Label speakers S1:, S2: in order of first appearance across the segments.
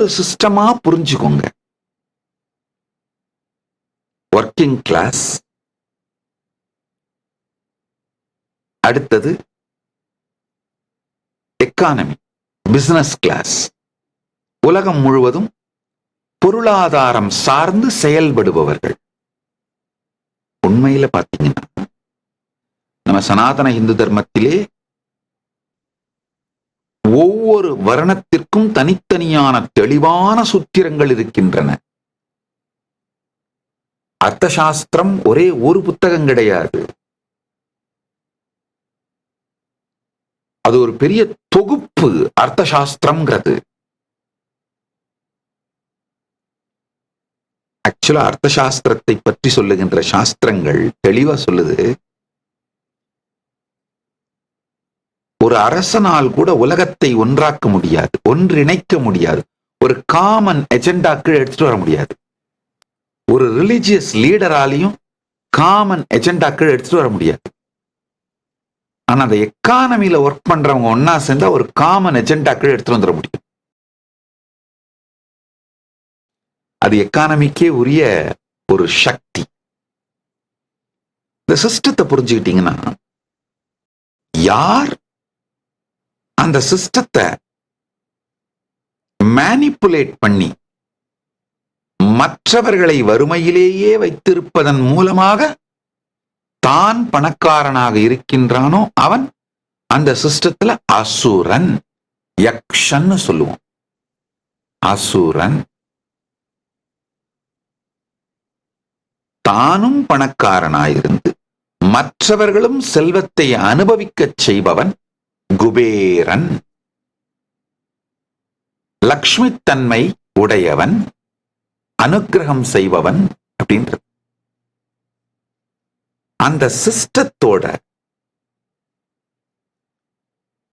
S1: ஒரு சிஸ்டமா புரிஞ்சுக்கோங்க. ஒர்க்கிங் கிளாஸ் அடுத்தது எக்கானமி பிசினஸ் கிளாஸ் உலகம் முழுவதும் பொருளாதாரம் சார்ந்து செயல்படுபவர்கள். உண்மையில பாத்தீங்கன்னா நம்ம சனாதன இந்து தர்மத்திலே ஒவ்வொரு வருணத்திற்கும் தனித்தனியான தெளிவான சூத்திரங்கள் இருக்கின்றன. அர்த்த சாஸ்திரம் ஒரே ஒரு புத்தகம் கிடையாது. அது ஒரு பெரிய தொகுப்பு அர்த்த சாஸ்திரம்ங்கிறது ஆக்சுவலா அர்த்த சாஸ்திரத்தை பற்றி சொல்லுகின்ற சாஸ்திரங்கள் தெளிவா சொல்லுது. ஒரு அரசனால் கூட உலகத்தை ஒன்றாக்க முடியாது ஒன்றிணைக்க முடியாது ஒரு காமன் எஜெண்டாக்கள் எடுத்துட்டு வர முடியாது. ஒரு ரிலிஜியஸ் லீடராலையும் காமன் எஜெண்டாக்கள் எடுத்துட்டு வர முடியாது. ஆனா அந்த எக்கானமியில ஒர்க் பண்றவங்க ஒன்னா சேர்ந்தா ஒரு காமன் எஜெண்டாக்கள் எடுத்துட்டு வந்துட முடியும். அது எக்கானமிக்கே உரிய ஒரு சக்தி. இந்த சிஸ்டத்தை புரிஞ்சுக்கிட்டீங்கன்னா யார் அந்த சிஸ்டத்தை மேனிப்புலேட் பண்ணி மற்றவர்களை வறுமையிலேயே வைத்திருப்பதன் மூலமாக தான் பணக்காரனாக இருக்கின்றானோ அவன் அந்த சிஸ்டத்துல அசுரன் யக்ஷன்னு சொல்லுவோம். அசுரன். தானும் பணக்காரனாயிருந்து மற்றவர்களும் செல்வத்தை அனுபவிக்கச் செய்பவன் குபேரன். லக்ஷ்மி தன்மை உடையவன். அனுக்கிரகம் செய்பவன் அப்படின்றது அந்த சிஸ்டத்தோட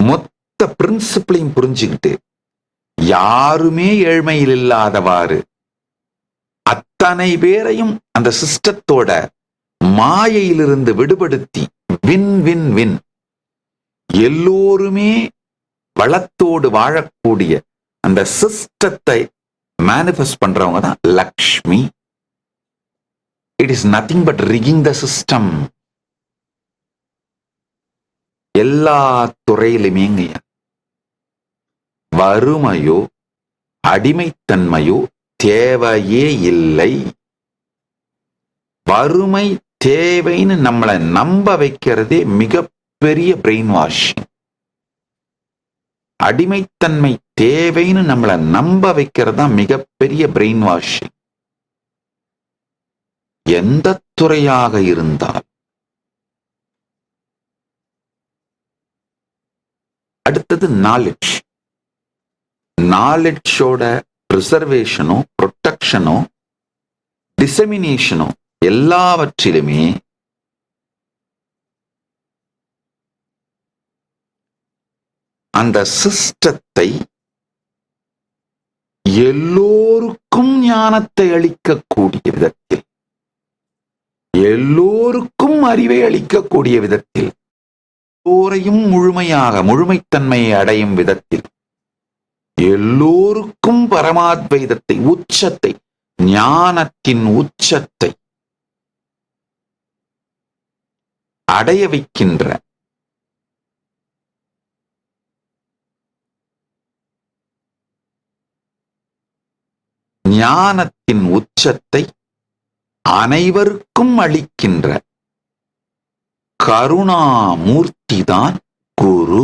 S1: மொத்த பிரின்சிபிளையும் புரிஞ்சுக்கிட்டு யாருமே ஏழ்மையில் இல்லாதவாறு அத்தனை பேரையும் அந்த சிஸ்டத்தோட மாயையிலிருந்து விடுபடுத்தி வின் வின் வின். எல்லோருமே வளத்தோடு வாழக்கூடிய அந்த சிஸ்டத்தை மேனிஃபெஸ்ட் பண்றவங்க தான் Lakshmi. It is nothing but rigging the system எல்லா துறையிலுமேங்க வறுமையோ அடிமைத்தன்மையோ தேவையே இல்லை. வறுமை தேவைன்னு நம்மளை நம்ப வைக்கிறதே பெரிய பிரெயின் வாஷிங் அடிமைத்தன்மை தேவைன்னு நம்மளை நம்ப வைக்கிறது தான் மிகப்பெரிய பிரெயின் வாஷிங் எந்த துறையாக இருந்தால் அடுத்தது நாலெட்ஜ் நாலெட்ஜோட ப்ரிசர்வேஷனோ ப்ரொட்டக்ஷனோ டிசமினேஷனோ எல்லாவற்றிலுமே அந்த சிஸ்டத்தை எல்லோருக்கும் ஞானத்தை அளிக்கக்கூடிய விதத்தில் எல்லோருக்கும் அறிவை அளிக்கக்கூடிய விதத்தில் எல்லோரையும் முழுமையாக முழுமைத்தன்மையை அடையும் விதத்தில் எல்லோருக்கும் பரமாத்வைதத்தை உச்சத்தை ஞானத்தின் உச்சத்தை அடைய வைக்கின்ற ஞானத்தின் உச்சத்தை அனைவருக்கும் அளிக்கின்ற கருணாமூர்த்திதான் குரு.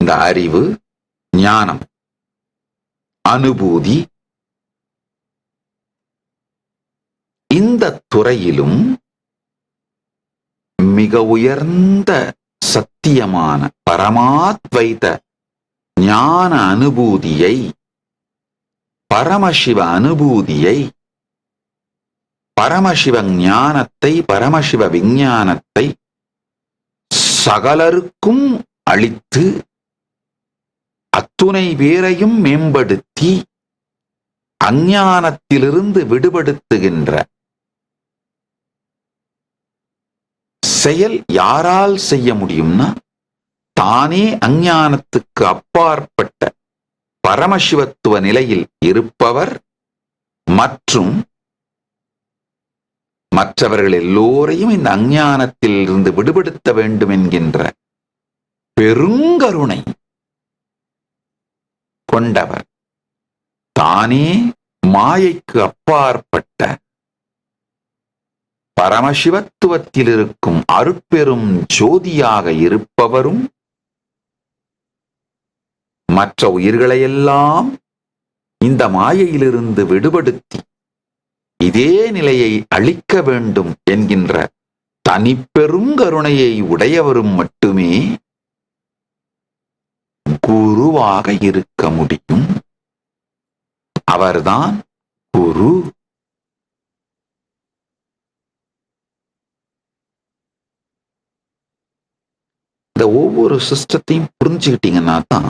S1: இந்த அறிவு ஞானம் அனுபூதி இந்த துறையிலும் மிக உயர்ந்த சத்தியமான பரமாத்வைத ஞான அனுபூதியை பரமசிவ அனுபூதியை பரமசிவ ஞானத்தை பரமசிவ விஞ்ஞானத்தை சகலருக்கும் அளித்து அத்துணை பேரையும் மேம்படுத்தி அஞ்ஞானத்திலிருந்து விடுபடுத்துகின்ற செயல் யாரால் செய்ய முடியும்னா தானே அஞ்ஞானத்துக்கு அப்பாற்பட்ட பரமசிவத்துவ நிலையில் இருப்பவர் மற்றும் மற்றவர்கள் எல்லோரையும் இந்த அஞ்ஞானத்தில் இருந்து விடுபடுத்த வேண்டும் என்கின்ற பெருங்கருணை கொண்டவர். தானே மாயைக்கு அப்பாற்பட்ட பரமசிவத்துவத்தில் இருக்கும் அருட்பெரும் ஜோதியாக இருப்பவரும் மற்ற உயிர்களையெல்லாம் இந்த மாயையிலிருந்து விடுபடுத்தி இதே நிலையை அளிக்க வேண்டும் என்கின்ற தனிப்பெருங்கருணையை உடையவரும் மட்டுமே குருவாக இருக்க முடியும். அவர்தான் குரு. இந்த ஒவ்வொரு சிஸ்டத்தையும் புரிஞ்சுக்கிட்டீங்கன்னா தான்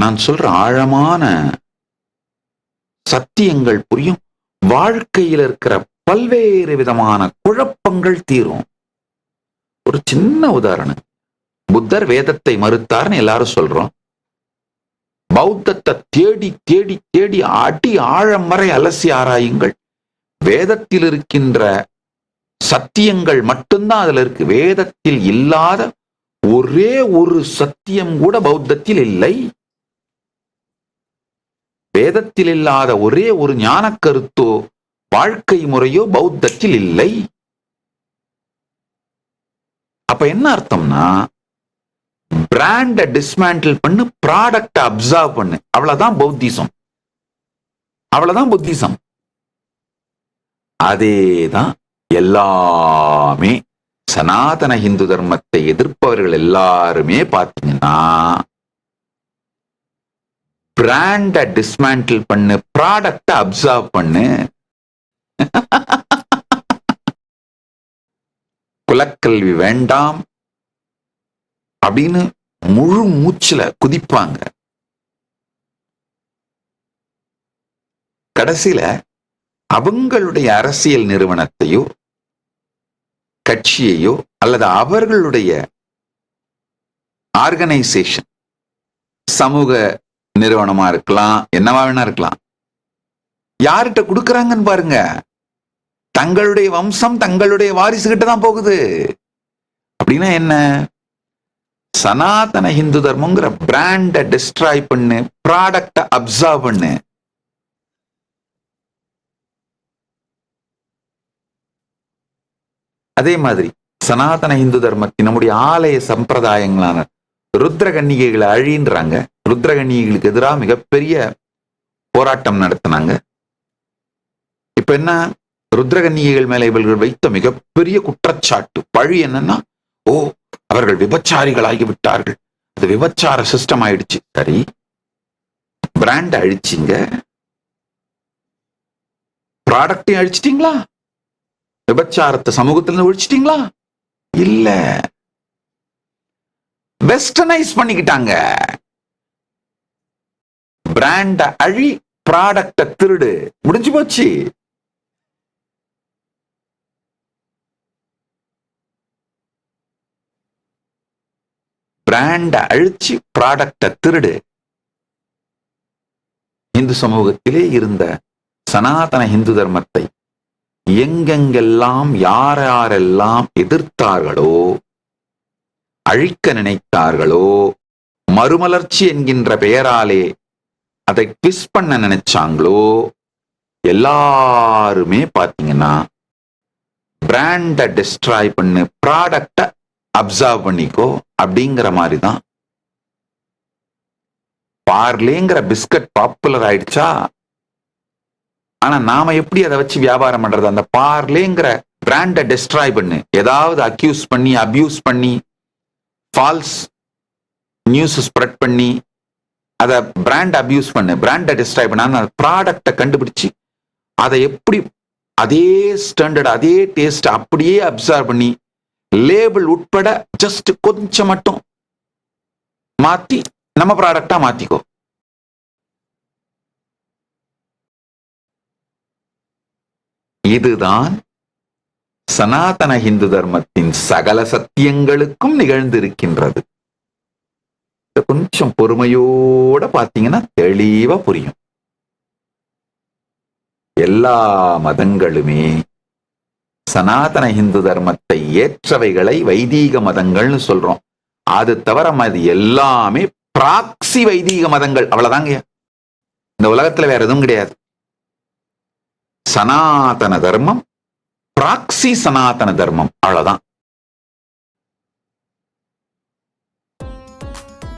S1: நான் சொல்ற ஆழமான சத்தியங்கள் புரியும். வாழ்க்கையில் இருக்கிற பல்வேறு விதமான குழப்பங்கள் தீரும். ஒரு சின்ன உதாரணம். புத்தர் வேதத்தை மறுத்தார்னு எல்லாரும் சொல்றோம். பௌத்தத்தை தேடி தேடி தேடி அடி ஆழம் வரை அலசி ஆராயுங்கள். வேதத்தில் இருக்கின்ற சத்தியங்கள் மட்டும்தான் அதுல இருக்கு. வேதத்தில் இல்லாத ஒரே ஒரு சத்தியம் கூட பௌத்தத்தில் இல்லை. வேதத்தில் இல்லாத ஒரே ஒரு ஞான கருத்தோ வாழ்க்கை முறையோ பௌத்தத்தில் இல்லை. அப்ப என்ன அர்த்தம்னா பிராண்ட டிஸ்மேண்டில் பண்ணு ப்ராடக்ட அப்சர்வ் பண்ணு. அவ்வளவுதான் பௌத்திசம். அவ்வளவுதான் புத்திசம். அதேதான் எல்லாமே சனாதன இந்து தர்மத்தை எதிர்ப்பவர்கள் எல்லாருமே பார்த்தீங்கன்னா பிராண்டை டிஸ்மேண்டில் பண்ணு ப்ராடக்டை அப்சர்வ் பண்ணு. குலக்கல்வி வேண்டாம் அப்படின்னு முழு மூச்சுல குதிப்பாங்க. கடைசியில அவங்களுடைய அரசியல் நிறுவனத்தையோ கட்சியையோ அல்லது அவர்களுடைய ஆர்கனைசேஷன் சமூக நிறுவனமா இருக்கலாம் என்னவா வேணா இருக்கலாம். யார்கிட்ட கொடுக்கறாங்கன்னு பாருங்க. தங்களுடைய வம்சம் தங்களுடைய வாரிசுகிட்ட தான் போகுது. அப்படின்னா என்ன? சனாதன ஹிந்து தர்மங்கிற பிராண்ட டிஸ்ட்ராய் பண்ணு ப்ராடக்ட அப்சர்வ் பண்ணு. அதே மாதிரி சனாதன இந்து தர்மத்தின் நம்முடைய ஆலய சம்பிரதாயங்களான ருத்ர கன்னிகைகளை அழின்றாங்க ருத்ரகணிகளுக்கு எதிராக மிகப்பெரிய போராட்டம் நடத்தினாங்க. இப்ப என்ன? ருத்ர மேலே மேல இவர்கள் வைத்த மிகப்பெரிய குற்றச்சாட்டு. பழி என்னன்னா ஓ அவர்கள் விபச்சாரிகள் ஆகிவிட்டார்கள் அது விபச்சார சிஸ்டம் ஆயிடுச்சு. சரி பிராண்ட் அழிச்சிங்க. ப்ராடக்டையும் அழிச்சிட்டீங்களா? விபச்சாரத்தை சமூகத்திலிருந்து ஒழிச்சிட்டீங்களா? இல்ல. வெஸ்டர்னைஸ் பண்ணிக்கிட்டாங்க. பிராண்ட அழி ப்ராடக்ட திருடு. முடிஞ்சு போச்சு. பிராண்ட அழிச்சு ப்ராடக்ட திருடு. இந்து சமூகத்திலே இருந்த சனாதன இந்து தர்மத்தை எங்கெங்கெல்லாம் யார் யாரெல்லாம் எதிர்த்தார்களோ அழிக்க நினைத்தார்களோ மறுமலர்ச்சி என்கின்ற பெயராலே அதை ட்விஸ் பண்ண நினைச்சாங்களோ? எல்லாருமே பார்த்தீங்கன்னா பிராண்டை டிஸ்ட்ராய் பண்ணு ப்ராடக்டை அப்சர்வ் பண்ணிக்கோ அப்படிங்கிற மாதிரி தான் பார்லேங்கிற பிஸ்கட் பாப்புலர் ஆயிடுச்சா? ஆனா நாம எப்படி அதை வச்சு வியாபாரம் பண்றது? அந்த பார்லேங்கிற பிராண்டை டிஸ்ட்ராய் பண்ணு. ஏதாவது அக்யூஸ் பண்ணி அபியூஸ் பண்ணி ஃபால்ஸ் நியூஸ் ஸ்ப்ரெட் பண்ணி அதை பிராண்ட் அபியூஸ் பண்ணு. பிராண்டை டிஸ்ட்ராய் பண்ண. ப்ராடக்டை கண்டுபிடிச்சு அதை எப்படி அதே ஸ்டாண்டர்ட் அதே டேஸ்ட் அப்படியே அப்சர்வ் பண்ணி லேபிள் உட்பட ஜஸ்ட் கொஞ்சம் மட்டும் மாத்தி நம்ம ப்ராடக்டா மாத்திக்கோ. இதுதான் சனாதன இந்து தர்மத்தின் சகல சத்தியங்களுக்கும் நிகழ்ந்திருக்கின்றது. கொஞ்சம் பொறுமையோட பாத்தீங்கன்னா தெளிவா புரியும். எல்லா மதங்களுமே சனாதன இந்து தர்மத்தை ஏற்றவைகளை வைதீக மதங்கள்னு சொல்றோம். அது தவிர அது எல்லாமே பிராக்சி வைதீக மதங்கள். அவ்வளவுதாங்க. இந்த உலகத்துல வேற எதுவும் கிடையாது. சனாதன தர்மம் பிராக்சி சனாதன தர்மம். அவ்வளவுதான்.